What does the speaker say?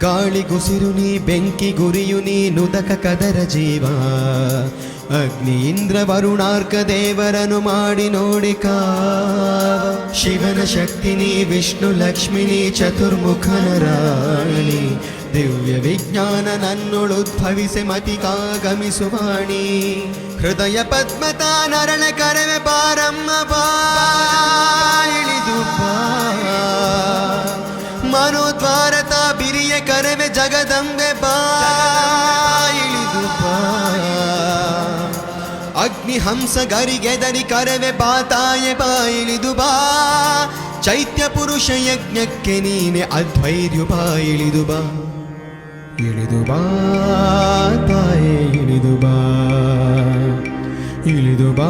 ಗಾಳಿಗುಸಿರು ನೀ, ಬೆಂಕಿ ಗುರಿಯು ನೀ, ನುದಕ ಕದರ ಜೀವ. ಅಗ್ನಿ ಇಂದ್ರ ವರುಣಾರ್ಕ ದೇವರನು ಮಾಡಿ ನೋಡಿ ಕಾವ. ಶಿವನ ಶಕ್ತಿ ನೀ, ವಿಷ್ಣು ಲಕ್ಷ್ಮಿ ನೀ, ಚತುರ್ಮುಖನ ರಾಣಿ. ದಿವ್ಯ ವಿಜ್ಞಾನ ಮತಿ ಮತಿಕಾಗಮಿಸುವಾಣಿ ಹೃದಯ ಪದ್ಮತಾ ನರಣ ಕರವೆ ಮನೋದ್ವಾರತ ಬಿರಿಯ ಕರವೆ ಜಗದಂಬೆ ಬಾಯಿಳಿದು ಅಗ್ನಿ ಹಂಸ ಗರಿಗೆದರಿ ಕರವೆ ಬಾತಾಯ ಬಾಯಿಳಿದು ಬಾ ಚೈತ್ಯ ಪುರುಷ ಯಜ್ಞಕ್ಕೆ ನೀನೆ ಅಧ್ವೈರ್ಯು ಬಾ, ಇಳಿದು ಬಾ. ಇಳಿದು ಬಾ, ತಾಯೇ, ಇಳಿದು ಬಾ. ಇಳಿದು ಬಾ